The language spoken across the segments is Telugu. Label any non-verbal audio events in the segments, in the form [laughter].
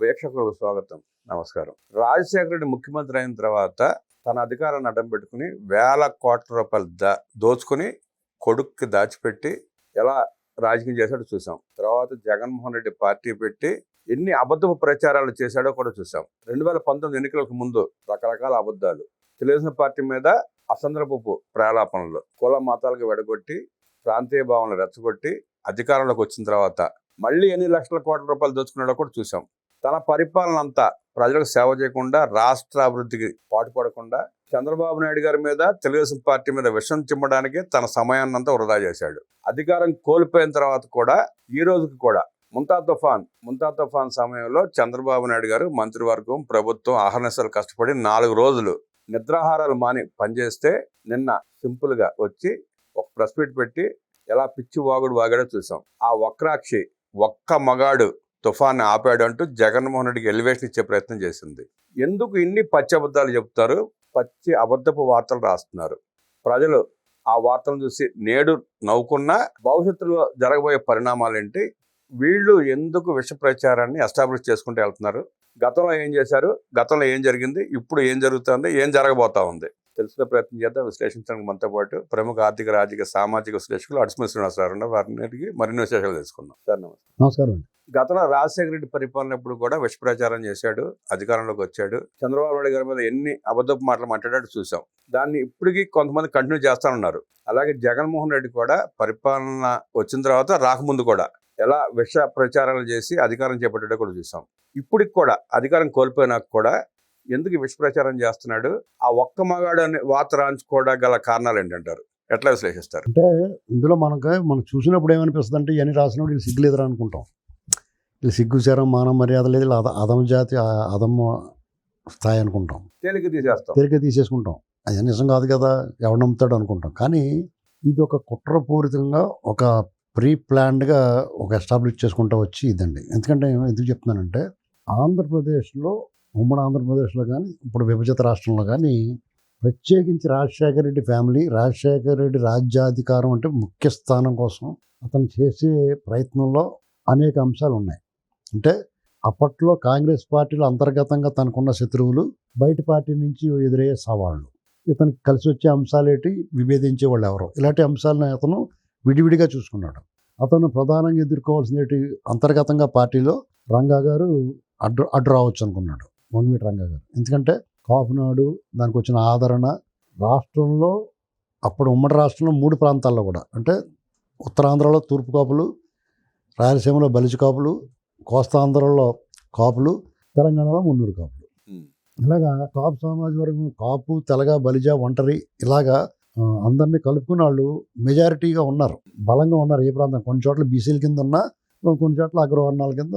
వీక్షకులకు స్వాగతం. నమస్కారం. రాజశేఖర రెడ్డి ముఖ్యమంత్రి అయిన తర్వాత తన అధికారాన్ని అడ్డం పెట్టుకుని వేల కోట్ల రూపాయలు దా దోచుకుని కొడుక్కి దాచిపెట్టి ఎలా రాజకీయం చేశాడో చూసాం తర్వాత జగన్మోహన్ రెడ్డి పార్టీ పెట్టి ఎన్ని అబద్ధపు ప్రచారాలు చేశాడో కూడా చూసాం రెండు వేల పంతొమ్మిది ఎన్నికలకు ముందు రకరకాల అబద్ధాలు. తెలుగుదేశం పార్టీ మీద అసందర్భపు ప్రేలాపనలు కుల మతాలకు వెడగొట్టి ప్రాంతీయ భావనలు రెచ్చగొట్టి అధికారంలోకి వచ్చిన తర్వాత మళ్ళీ ఎన్ని లక్షల కోట్ల రూపాయలు దోచుకున్నాడో కూడా చూసాం తన పరిపాలన అంతా ప్రజలకు సేవ చేయకుండా రాష్ట్ర అభివృద్ధికి పాటుపడకుండా చంద్రబాబు నాయుడు గారి మీద తెలుగుదేశం పార్టీ మీద విషం చిమ్మడానికి తన సమయాన్ని అంతా వృధా చేశాడు. అధికారం కోల్పోయిన తర్వాత కూడా ఈ రోజుకి కూడా ముంతా తుఫాన్ ముంతా తుఫాన్ సమయంలో చంద్రబాబు నాయుడు గారు మంత్రివర్గం ప్రభుత్వం ఆహర్నిశలు కష్టపడి నాలుగు రోజులు నిద్రాహారాలు మాని పనిచేస్తే నిన్న సింపుల్గా వచ్చి ఒక ప్రెస్ మీట్ పెట్టి ఎలా పిచ్చి వాగుడు వాగాడో చూసాం. ఆ వక్రాక్షి ఒక్క మగాడు తుఫాన్ ఆపాడు అంటూ జగన్మోహన్ రెడ్డికి ఎలివేషన్ ఇచ్చే ప్రయత్నం చేసింది. ఎందుకు ఇన్ని పచ్చి అబద్ధాలు చెప్తారు? పచ్చి అబద్ధపు వార్తలు రాస్తున్నారు. ప్రజలు ఆ వార్తలను చూసి నేడు నవ్వుకున్నా భవిష్యత్తులో జరగబోయే పరిణామాలు ఏంటి వీళ్ళు ఎందుకు విష ప్రచారాన్ని ఎస్టాబ్లిష్ చేసుకుంటూ వెళ్తున్నారు? గతంలో ఏం చేశారు? గతంలో ఏం జరిగింది? ఇప్పుడు ఏం జరుగుతుంది? ఏం జరగబోతా ఉంది? తెలుసుకునే ప్రయత్నం చేద్దాం విశ్లేషించడానికి మనతో పాటు ప్రముఖ ఆర్థిక రాజకీయ సామాజిక విశ్లేషకులు అడిసిమ శ్రీనివాసరావు ఉన్నారు. వారిని అడిగి మరిన్ని విశేషాలు తెలుసుకుందాం. సార్ నమస్తే. నమస్కారం గతంలో రాజశేఖర రెడ్డి పరిపాలన ఎప్పుడు కూడా విష ప్రచారం చేశాడు అధికారంలోకి వచ్చాడు. చంద్రబాబు నాయుడు గారి మీద ఎన్ని అబద్ధపు మాటలు మాట్లాడాడు చూసాం దాన్ని ఇప్పటికీ కొంతమంది కంటిన్యూ చేస్తానున్నారు. అలాగే జగన్మోహన్ రెడ్డి కూడా పరిపాలన వచ్చిన తర్వాత రాకముందు కూడా ఎలా విష ప్రచారాలు చేసి అధికారం చేపట్టాడో కూడా చూసాం ఇప్పటికి కూడా అధికారం కోల్పోయినాక కూడా ఎందుకు ఈ విష ప్రచారం చేస్తున్నాడు? ఆ ఒక్క మగాడు అనే వార్త రాంచుకోవడం గల కారణాలు ఏంటంటారు? ఎట్లా విశ్లేషిస్తారు? అంటే ఇందులో మనకు మనం చూసినప్పుడు ఏమనిపిస్తుంది అంటే ఇవన్నీ రాసినప్పుడు వీళ్ళు సిగ్గు లేదురా అనుకుంటాం. వీళ్ళు సిగ్గు శరం మానవ మర్యాద లేదు. వీళ్ళు అద అదమ జాతి ఆ- అదమ స్థాయి అనుకుంటాం. తేలిక తీసేస్తాం. తేలిక తీసేసుకుంటాం. అది నిజం కాదు కదా ఎవడు నమ్ముతాడు అనుకుంటాం. కానీ ఇది ఒక కుట్రపూరితంగా ఒక ప్రీ ప్లాన్డ్గా ఒక ఎస్టాబ్లిష్ చేసుకుంటూ వచ్చి ఇదండి. ఎందుకంటే ఎందుకు చెప్తున్నానంటే ఆంధ్రప్రదేశ్లో ఉమ్మడి ఆంధ్రప్రదేశ్లో కానీ ఇప్పుడు విభజిత రాష్ట్రంలో కానీ ప్రత్యేకించి రాజశేఖర రెడ్డి ఫ్యామిలీ రాజశేఖర రెడ్డి రాజ్యాధికారం అంటే ముఖ్య స్థానం కోసం అతను చేసే ప్రయత్నంలో అనేక అంశాలు ఉన్నాయి. అంటే అప్పట్లో కాంగ్రెస్ పార్టీలో అంతర్గతంగా తనకున్న శత్రువులు బయట పార్టీ నుంచి ఎదురయ్యే సవాళ్ళు. ఇతనికి కలిసి వచ్చే అంశాలేటి? విభేదించే వాళ్ళు ఎవరు? ఇలాంటి అంశాలను అతను విడివిడిగా చూసుకున్నాడు. అతను ప్రధానంగా ఎదుర్కోవాల్సినటి అంతర్గతంగా పార్టీలో రంగా గారు అడ్డు అడ్డు రావచ్చు అనుకున్నాడు. వంగవీటి రంగా గారు. ఎందుకంటే కాపునాడు దానికి వచ్చిన ఆదరణ రాష్ట్రంలో అప్పుడు ఉమ్మడి రాష్ట్రంలో మూడు ప్రాంతాల్లో కూడా. అంటే ఉత్తరాంధ్రలో తూర్పు కాపులు రాయలసీమలో బలిజ కాపులు కోస్తాంధ్రలో కాపులు తెలంగాణలో మున్నూరు కాపులు. ఇలాగా కాపు సమాజ వర్గం కాపు తెలగ బలిజ ఒంటరి ఇలాగా అందరినీ కలుపుకున్న వాళ్ళు మెజారిటీగా ఉన్నారు. బలంగా ఉన్నారు ఏ ప్రాంతం. కొన్ని చోట్ల బీసీల కింద ఉన్నా కొన్ని చోట్ల అగ్రవర్ణాల కింద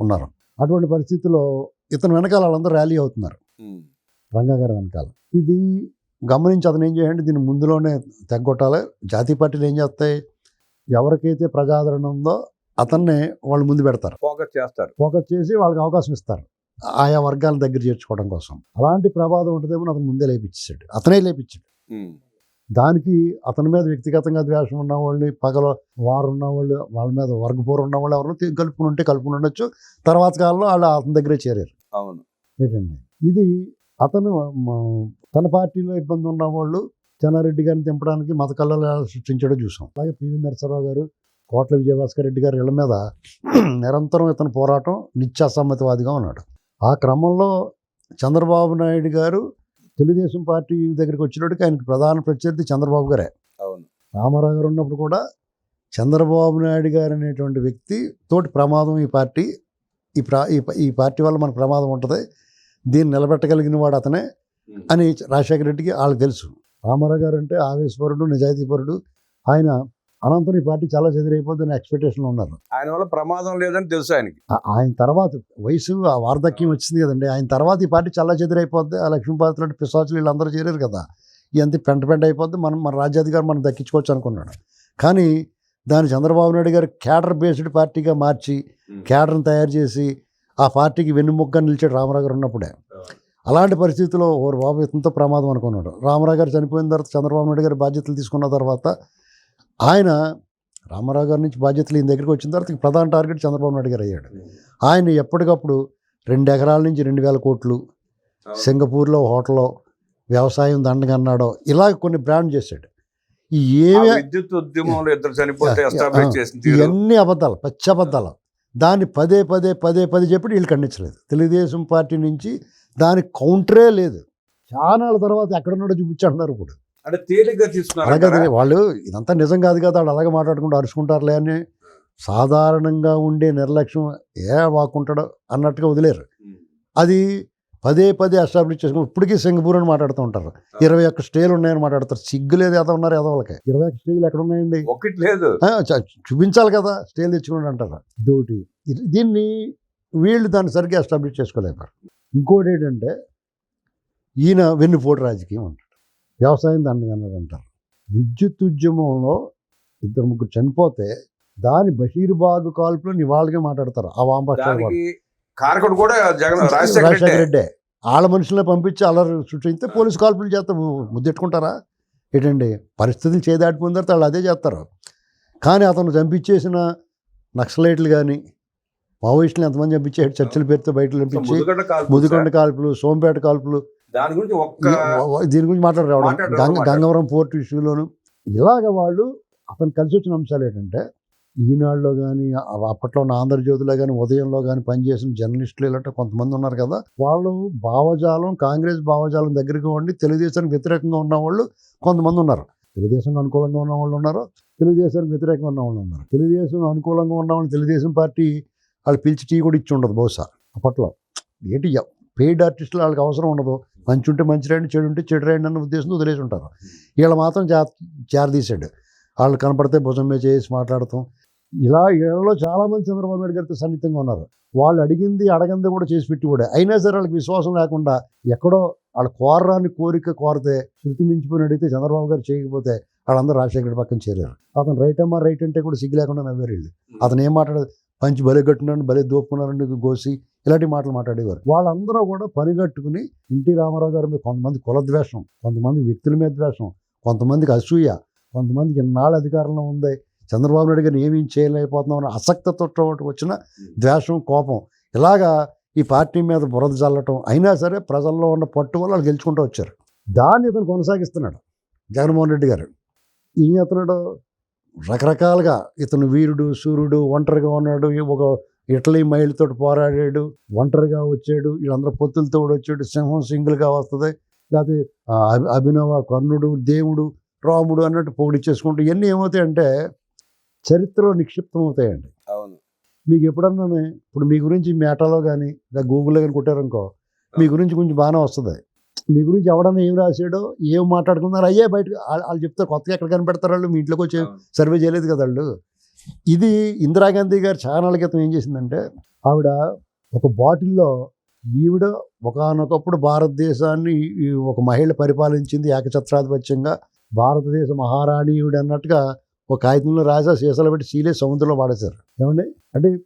ఉన్నారు. అటువంటి పరిస్థితుల్లో ఇతను వెనకాల వాళ్ళందరూ ర్యాలీ అవుతున్నారు. రంగా గారి వెనకాల. ఇది గమనించి అతను ఏం చేయండి దీన్ని ముందులోనే తెగ్గొట్టాలి. జాతీయ పార్టీలు ఏం చేస్తాయి? ఎవరికైతే ప్రజాదరణ ఉందో అతన్నే వాళ్ళు ముందు పెడతారు. ఫోకస్ చేస్తారు. ఫోకస్ చేసి వాళ్ళకి అవకాశం ఇస్తారు. ఆయా వర్గాల దగ్గర చేర్చుకోవడం కోసం. అలాంటి ప్రమాదం ఉంటుందేమో అతను ముందే లేపించాడు. అతనే లేపించాడు. దానికి అతని మీద వ్యక్తిగతంగా ద్వేషం ఉన్న వాళ్ళని పగల వారు ఉన్న వాళ్ళు వాళ్ళ మీద వర్గపోరు ఉన్న వాళ్ళు ఎవరినో తీ- కలుపుకుని ఉంటే కలుపుకుని ఉండొచ్చు తర్వాత కాలంలో వాళ్ళు అతని దగ్గరే చేరారు. అవును. ఏంటండి? ఇది అతను తన పార్టీలో ఇబ్బంది ఉన్న వాళ్ళు చెన్నారెడ్డి గారిని దింపడానికి మత కళ్ళలు సృష్టించడం చూసాం. అలాగే పివి నరసరావు గారు కోట్ల విజయభాస్కర్ రెడ్డి గారి ఇళ్ళ మీద నిరంతరం ఇతని పోరాటం నిత్యాసమ్మతివాదిగా ఉన్నాడు. ఆ క్రమంలో చంద్రబాబు నాయుడు గారు తెలుగుదేశం పార్టీ దగ్గరికి వచ్చినప్పటికీ ఆయనకు ప్రధాన ప్రత్యర్థి చంద్రబాబు గారే. అవును. రామారావు గారు ఉన్నప్పుడు కూడా చంద్రబాబు నాయుడు గారు అనేటువంటి వ్యక్తి తోటి ప్రమాదం ఈ పార్టీ ఈ ప్రా ఈ పార్టీ వల్ల మనకు ప్రమాదం ఉంటుంది. దీన్ని నిలబెట్టగలిగిన వాడు అతనే. అని రాజశేఖర రెడ్డికి వాళ్ళకి తెలుసు. రామారావు గారు అంటే ఆవేశపరుడు నిజాయితీపరుడు. ఆయన అనంతరం ఈ పార్టీ చాలా చెదిరైపోతుందని ఎక్స్పెక్టేషన్లో ఉన్నారు. ఆయన వల్ల ప్రమాదం లేదని తెలుసు ఆయనకి. ఆయన తర్వాత వయసు ఆ వార్ధక్యం వచ్చింది కదండి. ఆయన తర్వాత ఈ పార్టీ చాలా చెదిరైపోద్ది. ఆ లక్ష్మీపాతి లాంటి పిశాచులు వీళ్ళందరూ చేరారు కదా. ఇదంతా పెంట పెంట అయిపోద్ది. మనం మన రాజ్యాధికారం మనం దక్కించుకోవచ్చు అనుకున్నాడు. కానీ దాన్ని చంద్రబాబు నాయుడు గారు క్యాడర్ బేస్డ్ పార్టీగా మార్చి క్యాడర్ని తయారు చేసి ఆ పార్టీకి వెన్నుముగ్గా నిలిచాడు రామారావు గారు ఉన్నప్పుడే. అలాంటి పరిస్థితుల్లో ఓరు బాబు ఇతనితో ప్రమాదం అనుకున్నాడు. రామారావు గారు చనిపోయిన తర్వాత చంద్రబాబు నాయుడు గారు బాధ్యతలు తీసుకున్న తర్వాత ఆయన రామారావు గారి నుంచి బాధ్యతలు ఈయన దగ్గరికి వచ్చిన తర్వాత ప్రధాన టార్గెట్ చంద్రబాబు నాయుడు గారు అయ్యాడు. ఆయన ఎప్పటికప్పుడు రెండు ఎకరాల నుంచి రెండు వేల కోట్లు సింగపూర్లో హోటల్లో వ్యవసాయం దండగన్నాడో ఇలా కొన్ని బ్రాండ్ చేశాడు. ఏమి విద్యుత్ ఉద్యమంలో ఇద్దరు చనిపోతే ఎస్టాబ్లిష్ ఇవన్నీ అబద్ధాలు పచ్చి అబద్ధాలు. దాన్ని పదే పదే పదే పదే చెప్పి వీళ్ళు ఖండించలేదు. తెలుగుదేశం పార్టీ నుంచి దానికి కౌంటరే లేదు. చానాల తర్వాత ఎక్కడున్నాడో చూపించాడున్నారు ఇప్పుడు అంటే తేలిగ్గా తీసుకున్నారు వాళ్ళు ఇదంతా నిజం కాదు కదా వాళ్ళు అలాగే మాట్లాడుకుంటూ అరుచుకుంటారులే అని సాధారణంగా ఉండే నిర్లక్ష్యం ఏ వాకుంటాడో అన్నట్టుగా వదిలేరు. అది పదే పదే ఎస్టాబ్లిష్ చేసుకుని ఇప్పటికీ సింగపూర్ అని మాట్లాడుతూ ఉంటారు. ఇరవై ఒక్క స్టేలు ఉన్నాయని మాట్లాడతారు. సిగ్గు లేదు ఎద ఉన్నారు ఎదవలకి ఇరవై ఒక్క స్టేలు ఎక్కడ ఉన్నాయండి? ఒకటి లేదు. చూపించాలి కదా. స్టేల్ తెచ్చుకోండి అంటారు. ఇదొకటి. ఇది- దీన్ని వీళ్ళు దాన్ని సరిగ్గా ఎస్టాబ్లిష్ చేసుకోలేపారు ఇంకోటి ఏంటంటే ఈయన వెన్నుపోటు రాజకీయం అంటారు వ్యవసాయం దండగన్నాడు అంటారు. విద్యుత్ ఉద్యమంలో ఇద్దరు ముగ్గురు చనిపోతే దాని బషీర్బాగ్ కాల్పులో నివాళిగా మాట్లాడతారు. ఆ. దానికి కారకుడు కూడా జగన్ రాజశేఖర రెడ్డి. వాళ్ళ మనుషులనే పంపించి అల్లరి సృష్టిస్తే పోలీసు కాల్పులు చేస్తే ము- ముద్దెట్టుకుంటారా? ఏంటండి? పరిస్థితులు చేదాటిపోయిన తర్వాత వాళ్ళు అదే చేస్తారు. కానీ అతను చంపించేసిన నక్సలైట్లు కానీ మావోయిస్టులు ఎంతమంది చంపించాడు చర్చల పేరుతో బయట పంపించి ముదికొండ. కాల్పులు సోంపేట కాల్పులు. దాని గురించి ఒక్క దీని గురించి మాట్లాడరు ఎవరు. మాట్లాడరు, గంగ మాట్లాడరు. గంగవరం పోర్ట్ ఇష్యూలోను ఇలాగ వాళ్ళు అతను కలిసి వచ్చిన అంశాలు ఏంటంటే ఈనాడులో కానీ అప్పట్లో ఉన్న ఆంధ్రజ్యోతిలో కానీ ఉదయంలో కానీ పనిచేసిన జర్నలిస్టులు ఇలాంటి కొంతమంది ఉన్నారు కదా వాళ్ళు భావజాలం కాంగ్రెస్ భావజాలం దగ్గరికి ఉండి తెలుగుదేశానికి వ్యతిరేకంగా ఉన్న వాళ్ళు కొంతమంది ఉన్నారు. తెలుగుదేశం అనుకూలంగా ఉన్న వాళ్ళు ఉన్నారు తెలుగుదేశానికి వ్యతిరేకంగా ఉన్న వాళ్ళు ఉన్నారు. తెలుగుదేశం అనుకూలంగా ఉన్న వాళ్ళు తెలుగుదేశం పార్టీ వాళ్ళు పిలిచి టీ కూడా ఇచ్చి ఉండదు బహుశా అప్పట్లో. ఏంటి పెయిడ్ ఆర్టిస్టులు వాళ్ళకి అవసరం ఉండదు. మంచి ఉంటే మంచి రండి చెడు ఉంటే చెడు రండి అన్న ఉద్దేశంతో వదిలేసి ఉంటారు. వీళ్ళు మాత్రం చా చేరదీశాడు వాళ్ళు కనపడితే భుజం మీద చేసి మాట్లాడతాం. ఇలా వీళ్ళలో చాలామంది చంద్రబాబు నాయుడు గారితో సన్నిహితంగా ఉన్నారు. వాళ్ళు అడిగింది అడగంది కూడా చేసి పెట్టి కూడా. అయినా సరే వాళ్ళకి విశ్వాసం లేకుండా ఎక్కడో వాళ్ళ కోరరాని కోరిక కోరితే శృతి మించిపోయిన అడిగితే చంద్రబాబు గారు చేయకపోతే వాళ్ళందరూ రాజశేఖర పక్కన చేరారు. అతను రైట్ అమ్మా రైట్ అంటే కూడా సిగ్గు లేకుండా నవ్వారు వీళ్ళు. అతను ఏం మాట్లాడదు పంచి బలి కట్టున్నాను బలి దోపుకున్నారని గోసి ఇలాంటి మాటలు మాట్లాడేవారు. వాళ్ళందరూ కూడా పనిగట్టుకుని ఎన్టీ రామారావు గారి మీద కొంతమంది కుల ద్వేషం కొంతమంది వ్యక్తుల మీద ద్వేషం కొంతమందికి అసూయ కొంతమందికి ఇన్నాళ్ళ అధికారంలో ఉంది. చంద్రబాబు నాయుడు గారిని ఏమీ చేయలేకపోతున్నాం అన్న అసక్తతో వచ్చిన ద్వేషం కోపం. ఇలాగా ఈ పార్టీ మీద బురద చల్లటం అయినా సరే ప్రజల్లో ఉన్న పట్టు వల్ల వాళ్ళు గెలుచుకుంటూ వచ్చారు. దాన్ని ఇతను కొనసాగిస్తున్నాడు జగన్మోహన్ రెడ్డి గారు. ఈయన అతనుడు రకరకాలుగా ఇతను వీరుడు సూర్యుడు ఒంటరిగా ఉన్నాడు. ఈ ఒక ఇటలీ మహిళతో పోరాడాడు. ఒంటరిగా వచ్చాడు. వీళ్ళందరూ పొత్తులతో కూడా వచ్చాడు. సింహం సింగిల్గా వస్తుంది. లేకపోతే అభినవ కర్ణుడు దేవుడు రాముడు అన్నట్టు పొగిడిచ్చేసుకుంటూ ఇవన్నీ ఏమవుతాయంటే చరిత్రలో నిక్షిప్తం అవుతాయండి అవును. మీకు ఎప్పుడన్నా ఇప్పుడు మీ గురించి మేటాలో కానీ లేదా గూగుల్లో కానీ కొట్టారనుకో మీ గురించి కొంచెం బాగానే వస్తుంది. మీ గురించి ఎవడన్నా ఏం రాశాడో ఏం మాట్లాడుకున్నారు అయ్యే బయట వాళ్ళు చెప్తారు. కొత్తగా ఎక్కడ కనిపెడతారు వాళ్ళు? మీ ఇంట్లోకి వచ్చి. సర్వే చేయలేదు కదా వాళ్ళు? ఇది ఇందిరాగాంధీ గారు చాలా క్రితం ఏం చేసిందంటే ఆవిడ ఒక బాటిల్లో ఈవిడ ఒకనొకప్పుడు భారతదేశాన్ని ఒక మహిళ పరిపాలించింది ఏకఛత్రాధిపత్యంగా. భారతదేశ మహారాణి ఈవిడ అన్నట్టుగా ఒక కాగితంలో రాసా సీసాలు పెట్టి సీలే సముద్రంలో వాడేశారు. ఏమండి? అంటే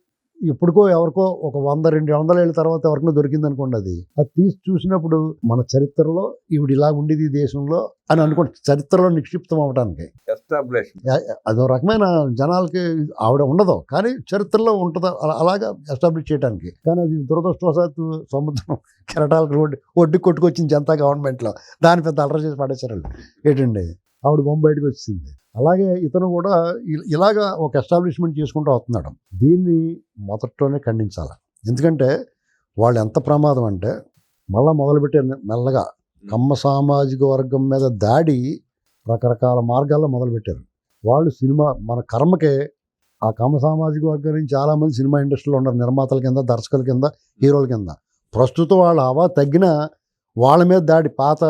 ఎప్పటికో ఎవరికో ఒక వంద రెండు వందల ఏళ్ళ తర్వాత ఎవరికో దొరికింది అనుకోండి అది. అది తీసి చూసినప్పుడు మన చరిత్రలో ఈవిడ ఇలా ఉండేది దేశంలో అని అనుకోండి చరిత్రలో నిక్షిప్తం అవడానికి ఎస్టాబ్లిష్ అదో రకమైన జనాలకి ఆవిడ ఉండదు. కానీ చరిత్రలో ఉంటుంది అలా- అలాగా ఎస్టాబ్లిష్ చేయడానికి కానీ అది దురదృష్టవశాత్తు సముద్రం కెరటాలకు రోడ్డు ఒడ్డు కొట్టుకొచ్చింది జనతా గవర్నమెంట్లో. దాని పెద్ద అలర చేసి పడేశారు. ఏంటండి? ఆవిడ బొమ్మ బయటకు వచ్చింది. అలాగే ఇతను కూడా ఇలాగా ఒక ఎస్టాబ్లిష్మెంట్ చేసుకుంటూ వస్తున్నాడు. దీన్ని మొదట్లోనే ఖండించాలి. ఎందుకంటే వాళ్ళు ఎంత ప్రమాదం అంటే మళ్ళా మొదలుపెట్టే మెల్లగా కమ్మ సామాజిక వర్గం మీద దాడి రకరకాల మార్గాల్లో మొదలుపెట్టారు. వాళ్ళు సినిమా మన కర్మకే ఆ కమ్మ సామాజిక వర్గం నుంచి చాలామంది సినిమా ఇండస్ట్రీలో ఉన్నారు. నిర్మాతల కింద దర్శకుల కింద హీరోల కింద. ప్రస్తుతం వాళ్ళ హవా తగ్గిన వాళ్ళ మీద దాడి పాత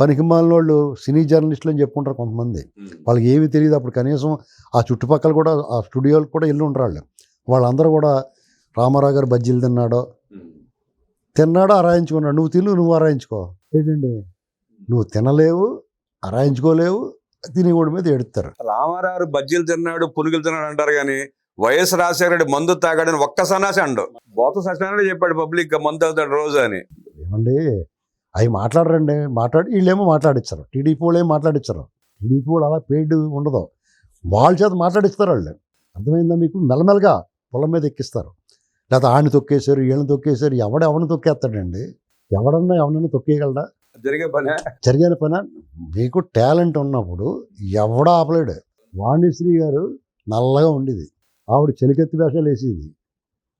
పనికిమాలిన వాళ్ళు సినీ జర్నలిస్టులు అని చెప్పుకుంటారు కొంతమంది. వాళ్ళకి ఏమీ తెలియదు. అప్పుడు కనీసం ఆ చుట్టుపక్కల కూడా ఆ స్టూడియోలకు కూడా వెళ్ళి ఉంటారు వాళ్ళు వాళ్ళందరూ కూడా రామారావు గారు బజ్జీలు తిన్నాడో తిన్నాడో అరాయించుకున్నాడు నువ్వు తిను నువ్వు అరాయించుకో ఏంటండి? నువ్వు తినలేవు అరాయించుకోలేవు తినేవాడి మీద ఎడుతారు రామారావు బజ్జీలు తిన్నాడు పునుగులు తిన్నాడు అంటారు కానీ వైఎస్ రాజశేఖర రెడ్డి మందు తాగాడని ఒక్క సన్నాసి అండు బోత సత్యనారాయణ చెప్పాడు పబ్లిక్గా మందు తాగుతాడు రోజు అని. ఏమండి? అవి మాట్లాడరండి. మాట్లాడి వీళ్ళేమో మాట్లాడిచ్చారు. టీడీపీ వాళ్ళు ఏమో మాట్లాడిచ్చారు? టీడీపీ వాళ్ళు అలా పెయిడ్ ఉండదు. వాళ్ళ చేత మాట్లాడిస్తారు వాళ్ళు. అర్థమైందా మీకు? మెల్లమెల్లగా పొలం మీద ఎక్కిస్తారు. లేకపోతే ఆడిని తొక్కేశారు వీళ్ళని తొక్కేశారు ఎవడ ఎవరిని తొక్కేస్తాడండి? ఎవడన్నా ఎవడన్నా తొక్కేయగలడా? జరిగే పనే. జరిగిన పని. మీకు టాలెంట్ ఉన్నప్పుడు ఎవడ ఆపలేడు. వాణిశ్రీ గారు నల్లగా ఉండేది. ఆవిడ చెలికెత్తి వేషాలు వేసేది.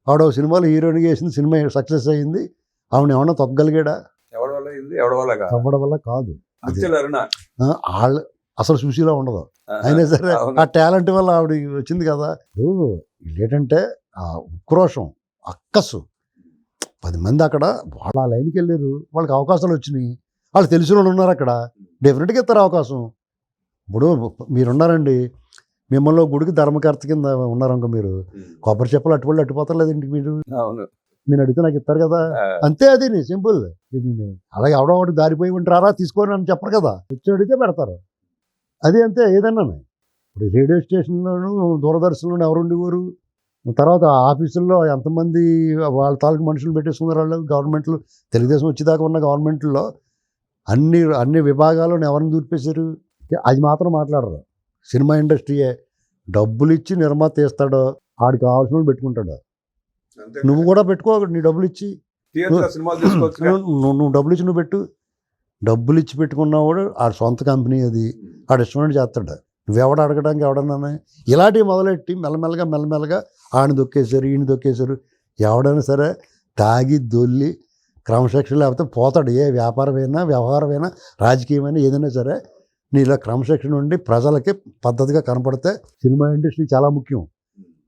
ఆవిడ సినిమాలో హీరోయిన్గా వేసింది సినిమా సక్సెస్ అయ్యింది ఆవిడ ఏమన్నా తొక్కగలిగాడా? వల్ల అయింది ఎవడి వల్ల కాదు. తవ్వడం వల్ల కాదు. అరుణ. వాళ్ళు అసలు సుశీలా ఉండదు. అయినా సరే. ఆ టాలెంట్ వల్ల ఆవిడ వచ్చింది కదా. ఏంటంటే ఆ ఉక్రోషం అక్కసు. పది మంది అక్కడ వాళ్ళ ఆ లైన్కి వెళ్ళారు. వాళ్ళకి అవకాశాలు వచ్చినాయి. వాళ్ళు తెలిసిన వాళ్ళు ఉన్నారు అక్కడ. డెఫినెట్గా ఇస్తారు అవకాశం. ఇప్పుడు మీరున్నారండి. మిమ్మల్ని గుడికి ధర్మకర్త కింద ఉన్నారనుకో మీరు. కొబ్బరి చెప్పలు అట్టుబడి అట్టుపోతారు ఇంటికి మీరు? అవును. నేను అడిగితే నాకు ఇస్తారు కదా. అంతే అది సింపుల్. అలాగే ఎవడో ఒకటి దారిపోయి ఉంటారా తీసుకొని అని చెప్పరు కదా. వచ్చి అడిగితే పెడతారు. అది అంతే ఏదన్నా. ఇప్పుడు రేడియో స్టేషన్లోను దూరదర్శన్లోను ఎవరు ఉండేవారు? తర్వాత ఆఫీసుల్లో ఎంతమంది వాళ్ళ తాలూకు మనుషులు పెట్టేసుకున్నారు వాళ్ళు? గవర్నమెంట్లు తెలుగుదేశం వచ్చేదాకా ఉన్న గవర్నమెంట్లో అన్ని అన్ని విభాగాలను ఎవరిని దూర్పేశారు? అది మాత్రం మాట్లాడరు. సినిమా ఇండస్ట్రీయే. డబ్బులు ఇచ్చి నిర్మాత తీస్తాడో ఆడికి కావాల్సిన పెట్టుకుంటాడు. నువ్వు కూడా పెట్టుకో నీ డబ్బులు ఇచ్చి నువ్వు డబ్బులు ఇచ్చి నువ్వు పెట్టు. డబ్బులు ఇచ్చి పెట్టుకున్నవాడు ఆడ సొంత కంపెనీ అది ఆడ ఇష్టమైన చేస్తాడు. నువ్వెవడ అడగడానికి ఎవడన్నా ఇలాంటివి మొదలెట్టి మెల్లమెల్లగా మెల్లమెల్లగా ఆడిని దొక్కేశారు ఈయన దొక్కేశారు. ఎవడైనా సరే తాగి దొల్లి క్రమశిక్షణ లేకపోతే పోతాడు. ఏ వ్యాపారమైనా వ్యవహారమైనా రాజకీయమైనా ఏదైనా సరే నీలో క్రమశిక్షణ ఉండి ప్రజలకి పద్ధతిగా కనపడితే సినిమా ఇండస్ట్రీ చాలా ముఖ్యం.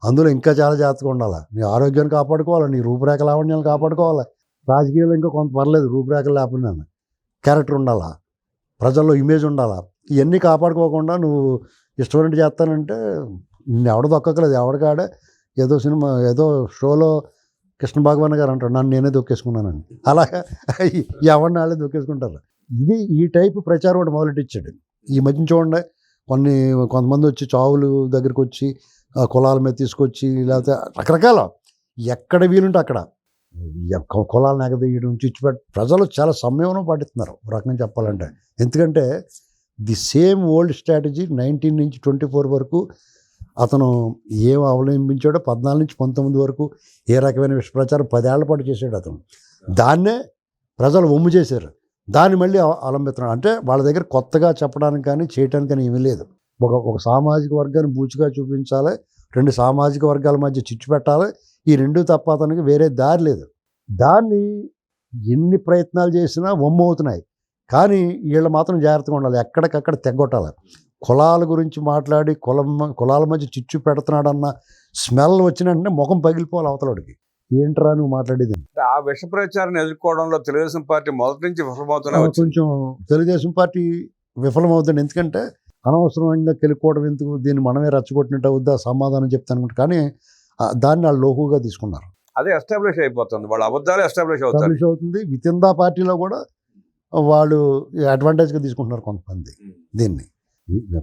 అందులో ఇంకా చాలా జాగ్రత్తగా ఉండాలి? నీ ఆరోగ్యాన్ని కాపాడుకోవాలి? నీ రూపురేఖ లావణ్యాలు కాపాడుకోవాలి? రాజకీయాలు ఇంకా కొంత పర్లేదు రూపురేఖలు లేకపోయినా క్యారెక్టర్ ఉండాలా? ప్రజల్లో ఇమేజ్ ఉండాలా? ఇవన్నీ కాపాడుకోకుండా నువ్వు ఇష్టమైనట్టు చేస్తానంటే నిన్ను ఎవడ దొక్కలేదు ఎవడకాడే ఏదో సినిమా ఏదో షోలో కృష్ణ భగవాన్ గారు అంటారు నన్ను నేనే దొక్కేసుకున్నానని. అలాగా ఎవరిని వాళ్ళే దొక్కేసుకుంటారు. ఇది ఈ టైపు ప్రచారం ఒకటి మొదలెట్టించాడు ఈ మధ్య చూడండి కొన్ని కొంతమంది వచ్చి చావులు దగ్గరికి వచ్చి కులాల మీద తీసుకొచ్చి లేకపోతే రకరకాల ఎక్కడ వీలుంటే అక్కడ. కులాలను ఎగదీయడం చిచ్చుపెట్ ప్రజలు చాలా సంయమనం పాటిస్తున్నారు ఒక రకంగా చెప్పాలంటే. ఎందుకంటే the same old strategy nineteen నుంచి ట్వంటీ ఫోర్ వరకు అతను ఏం అవలంబించాడో పద్నాలుగు నుంచి పంతొమ్మిది వరకు ఏ రకమైన విషప్రచారం పదేళ్ళ పాటు చేశాడు అతను. దాన్నే ప్రజలు ఒమ్ము చేశారు. దాన్ని మళ్ళీ అవలంబిస్తున్నాడు అంటే వాళ్ళ దగ్గర కొత్తగా చెప్పడానికి కానీ చేయడానికి కానీ ఏమీ లేదు. ఒక ఒక సామాజిక వర్గాన్ని బూచిగా చూపించాలి రెండు సామాజిక వర్గాల మధ్య చిచ్చు పెట్టాలి ఈ రెండు తప్ప అతనికి వేరే దారి లేదు. దాన్ని ఎన్ని ప్రయత్నాలు చేసినా వమ్ము అవుతున్నాయి. కానీ వీళ్ళు మాత్రం జాగ్రత్తగా ఉండాలి ఎక్కడికక్కడ తెగొట్టాలి. కులాల గురించి మాట్లాడి కులం కులాల మధ్య చిచ్చు పెడుతున్నాడన్న స్మెల్ వచ్చిన వెంటనే ముఖం పగిలిపోవాలి అవతలడికి. ఏంట్రా నువ్వు మాట్లాడేది. ఆ విష ప్రచారాన్ని ఎదుర్కోవడంలో తెలుగుదేశం పార్టీ మొదటి నుంచి విఫలమవుతూనే వచ్చింది. కొంచెం తెలుగుదేశం పార్టీ విఫలమవుతుంది. ఎందుకంటే అనవసరంగా కెలుక్కోవడం ఎందుకు? దీన్ని మనమే రెచ్చగొట్టినట్టు అవుద్దా? సమాధానం చెప్తాను కానీ దాన్ని వాళ్ళు లోకుగా తీసుకున్నారు. అదే ఎస్టాబ్లిష్ అయిపోతుంది. వాళ్ళ అబద్ధాలు ఎస్టాబ్లిష్ అవుతుంది. విత్ ఇన్ ద పార్టీలో కూడా వాళ్ళు అడ్వాంటేజ్గా తీసుకుంటున్నారు కొంతమంది దీన్ని.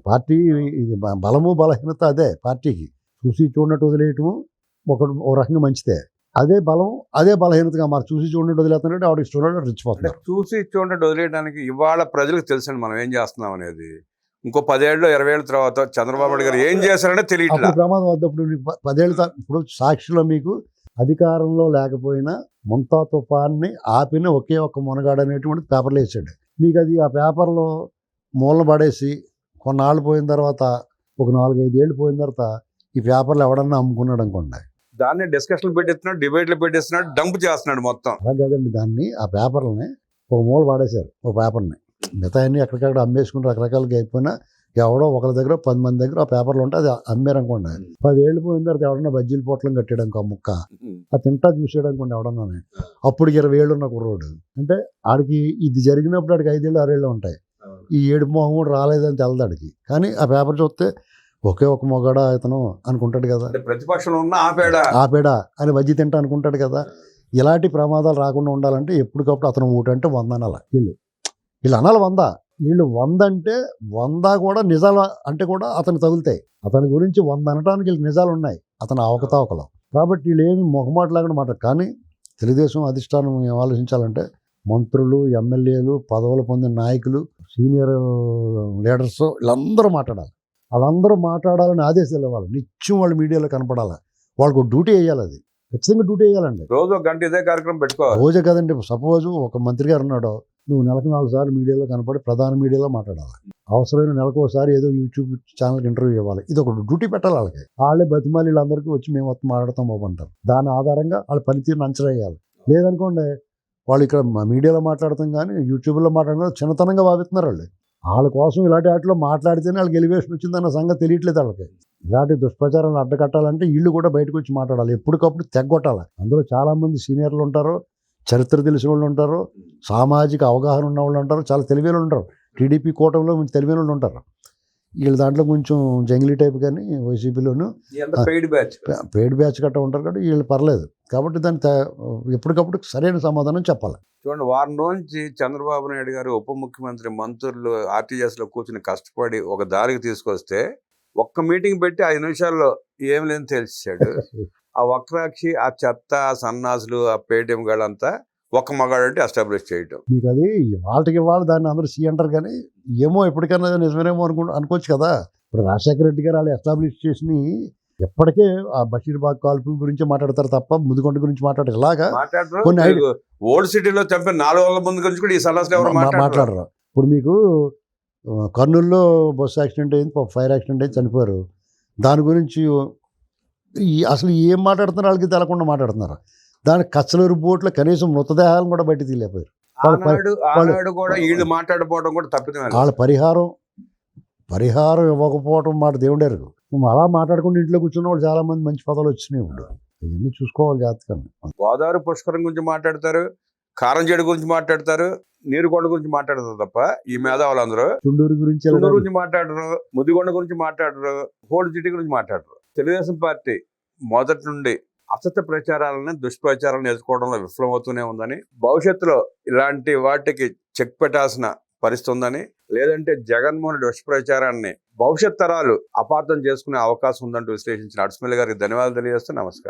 పార్టీ ఇది బలము బలహీనత అదే పార్టీకి. చూసి చూడనట్టు వదిలేయటము ఒక ఒక రకంగా మంచిదే. అదే బలం అదే బలహీనతగా మరి. చూసి చూడనట్టు వదిలేస్తున్నట్టు ఆవిడ ఇష్టంలో అంటే రెచ్చిపోతున్నారు చూసి చూడండి వదిలేయడానికి ఇవాళ ప్రజలకు తెలుసండి మనం ఏం చేస్తున్నాం అనేది. ఇంకో పదేళ్ళు ఇరవై ఏళ్ళ తర్వాత చంద్రబాబు నాయుడు గారు ఏం చేశారనే అప్పుడు ప్రమాదం వద్దప్పుడు పదేళ్ళ ఇప్పుడు సాక్షిలో మీకు అధికారంలో లేకపోయినా ముంతా తుఫాన్ని ఆపిన ఒకే ఒక్క మునగాడు అనేటువంటి పేపర్లు వేసాడు. మీకు అది ఆ పేపర్లో మూలన పడేసి కొన్నాళ్ళు పోయిన తర్వాత ఒక నాలుగైదు ఏళ్ళు పోయిన తర్వాత ఈ పేపర్లు ఎవడన్నా అమ్ముకున్నాడు అనుకోండి. దాన్ని డిస్కషన్లు పెట్టిస్తున్నాడు డిబేట్లు పెట్టిస్తున్నాడు డంప్ చేస్తున్నాడు మొత్తం. అలా కాదండి దాన్ని ఆ పేపర్లని ఒక మూల పాడేశారు ఒక పేపర్ని. మిగతా అన్ని ఎక్కడికక్కడ అమ్మేసుకుని రకరకాలుగా అయిపోయినా ఎవడో ఒకరి దగ్గర పది మంది దగ్గర ఆ పేపర్లు ఉంటే అది అమ్మారు అనుకోండి పదేళ్ళు పోయిన తర్వాత ఎవడన్నా బజ్జీల పొట్లం కట్టేయడానికి ఆ ముక్క ఆ తింటా చూసాడు అనుకోండి ఎవడన్నా అప్పుడు ఇరవై ఏళ్ళు ఉన్న కుర్రోడు. అంటే ఆడికి ఇది జరిగినప్పుడు ఆడికి ఐదేళ్ళు ఆరేళ్ళు ఉంటాయి. ఈ ఏడు మొహం కూడా రాలేదని తెలదు ఆడికి. కానీ ఆ పేపర్ చూస్తే ఒకే ఒక మొగాడ ఇతను అనుకుంటాడు కదా. అంటే ప్రతిపక్షంలో ఉన్న ఆపేడా ఆపేడా అని బజ్జీ తింటా అనుకుంటాడు కదా. ఇలాంటి ప్రమాదాలు రాకుండా ఉండాలంటే ఎప్పటికప్పుడు అతను ఊటంటే వంద అనాల వీళ్ళు వీళ్ళు అనాలి వంద. వీళ్ళు వంద అంటే వంద కూడా నిజాలు అంటే కూడా అతను తగులుతాయి. అతని గురించి వంద అనడానికి వీళ్ళకి నిజాలు ఉన్నాయి. అతను అవకతవకలు. కాబట్టి వీళ్ళు ఏమి మొహమాట లేకుండా మాట. కానీ తెలుగుదేశం అధిష్టానం ఆలోచించాలంటే మంత్రులు ఎమ్మెల్యేలు పదవులు పొందిన నాయకులు సీనియర్ లీడర్స్ వీళ్ళందరూ మాట్లాడాలి. వాళ్ళందరూ మాట్లాడాలని ఆదేశాలు ఇవ్వాలి. నిత్యం వాళ్ళు మీడియాలో కనపడాలి. వాళ్ళకు డ్యూటీ వేయాలి అది. ఖచ్చితంగా డ్యూటీ వేయాలండి. రోజు ఒక గంట ఇదే కార్యక్రమం పెట్టుకోవాలి. రోజే కదండి సపోజ్ ఒక మంత్రి గారు ఉన్నాడు. నువ్వు నెలకు నాలుగు సార్లు మీడియాలో కనపడి ప్రధాన మీడియాలో మాట్లాడాలి. అవసరమైన నెలకు ఒకసారి ఏదో యూట్యూబ్ ఛానల్కి ఇంటర్వ్యూ ఇవ్వాలి. ఇది ఒక డ్యూటీ పెట్టాలి వాళ్ళకి. వాళ్ళే బతిమాలి వీళ్ళందరికీ వచ్చి మేము మొత్తం మాట్లాడతాం బాబంటారు దాని ఆధారంగా వాళ్ళ పనితీరుని అంచనా వేయాలి. లేదనుకోండి వాళ్ళు ఇక్కడ మీడియాలో మాట్లాడతాం కానీ యూట్యూబ్లో మాట్లాడడం కానీ చిన్నతనంగా భావిస్తున్నారు వాళ్ళు. వాళ్ళ కోసం ఇలాంటి వాటిలో మాట్లాడితేనే వాళ్ళకి ఎలివేషన్ వచ్చిందన్న సంగతి తెలియట్లేదు వాళ్ళకి. ఇలాంటి దుష్ప్రచారాన్ని అడ్డకట్టాలంటే వీళ్ళు కూడా బయటకు వచ్చి మాట్లాడాలి. ఎప్పటికప్పుడు తెగ్గొట్టాలి అందులో చాలామంది సీనియర్లు ఉంటారు. చరిత్ర తెలిసిన వాళ్ళు ఉంటారు సామాజిక అవగాహన ఉన్న వాళ్ళు ఉంటారు చాలా తెలివైన వాళ్ళు ఉంటారు. టీడీపీ కూటమిలో తెలివైన వాళ్ళు ఉంటారు. వీళ్ళ దాంట్లో కొంచెం జంగిలీ టైప్ కానీ వైసీపీలోను పెయిడ్ బ్యాచ్ పేడ్ బ్యాచ్ గట్రా ఉంటారు కాబట్టి వీళ్ళు పర్లేదు. కాబట్టి దాన్ని త- ఎప్పటికప్పుడు సరైన సమాధానం చెప్పాలి. చూడండి వారం రోజు నుంచి చంద్రబాబు నాయుడు గారు ఉప ముఖ్యమంత్రి మంత్రులు ఆర్టీఎస్లో కూర్చుని కష్టపడి ఒక దారికి తీసుకొస్తే ఒక్క మీటింగ్ పెట్టి ఐదు నిమిషాల్లో ఏం లేని తెలిసాడు [laughs] ఆ వక్రాక్షి ఆ చెత్త ఆ సన్నాసులు ఆ పేటిఎం గాళ్ళంతా ఒక్క మగాడు అంటే ఎస్టాబ్లిష్ చేయటం. మీకు అది వాళ్ళకి ఇవ్వాలి దాన్ని అందరూ సీ అంటారు కానీ ఏమో ఎప్పటికైనా నిజమేమో అనుకో అనుకోవచ్చు కదా. ఇప్పుడు రాజశేఖర రెడ్డి గారు వాళ్ళు ఎస్టాబ్లిష్ చేసి ఎప్పటికే ఆ బషీర్బాగ్ కాల్పు గురించి మాట్లాడతారు తప్ప ముదిగొండ గురించి మాట్లాడరు. ఇలాగా కొన్ని ఓల్డ్ సిటీలో చంపిన నాలుగు వందల మంది గురించి కూడా ఈ సన్నాసులు ఎవరు మాట్లాడరు. ఇప్పుడు మీకు కర్నూలులో బస్సు యాక్సిడెంట్ అయింది ఫైర్ యాక్సిడెంట్ అయింది చనిపోయారు. దాని గురించి అసలు ఏం మాట్లాడుతున్నారు? వాళ్ళకి తెలకుండా మాట్లాడుతున్నారు. దాని కచ్చలూరు బోట్లో కనీసం మృతదేహాలను కూడా బయట తీయలేకపోయారు. ఆనాడు కూడా వీళ్ళు పరిహారం పరిహారం ఇవ్వకపోవడం మాట దేవుడారు అలా మాట్లాడుకుంటూ ఇంట్లో కూర్చున్న వాళ్ళు చాలా మంది మంచి పదవులు వచ్చినాయి ఇప్పుడు అవన్నీ చూసుకోవాలి జాతకాన్ని గోదావరి పుష్కరం గురించి మాట్లాడతారు కారం చెడు గురించి మాట్లాడతారు నీరుకొండ గురించి మాట్లాడతారు తప్ప ఈ మేధావులందరూ చుండూరు గురించి. గురించి మాట్లాడరు ముదిగొండ గురించి మాట్లాడరు హోల్డ్ సిటీ గురించి మాట్లాడరు. తెలుగుదేశం పార్టీ మొదటి నుండి అసత్య ప్రచారాలను దుష్ప్రచారాలను ఎదుర్కోవడంలో విఫలమవుతూనే ఉందని భవిష్యత్తులో ఇలాంటి వాటికి చెక్ పెట్టాల్సిన పరిస్థితి ఉందని లేదంటే జగన్మోహన్ దుష్ప్రచారాన్ని భవిష్యత్ తరాలు అపార్థం చేసుకునే అవకాశం ఉందంటూ విశ్లేషించిన అడ్స్మిల్ గారికి ధన్యవాదాలు తెలియజేస్తూ నమస్కారం.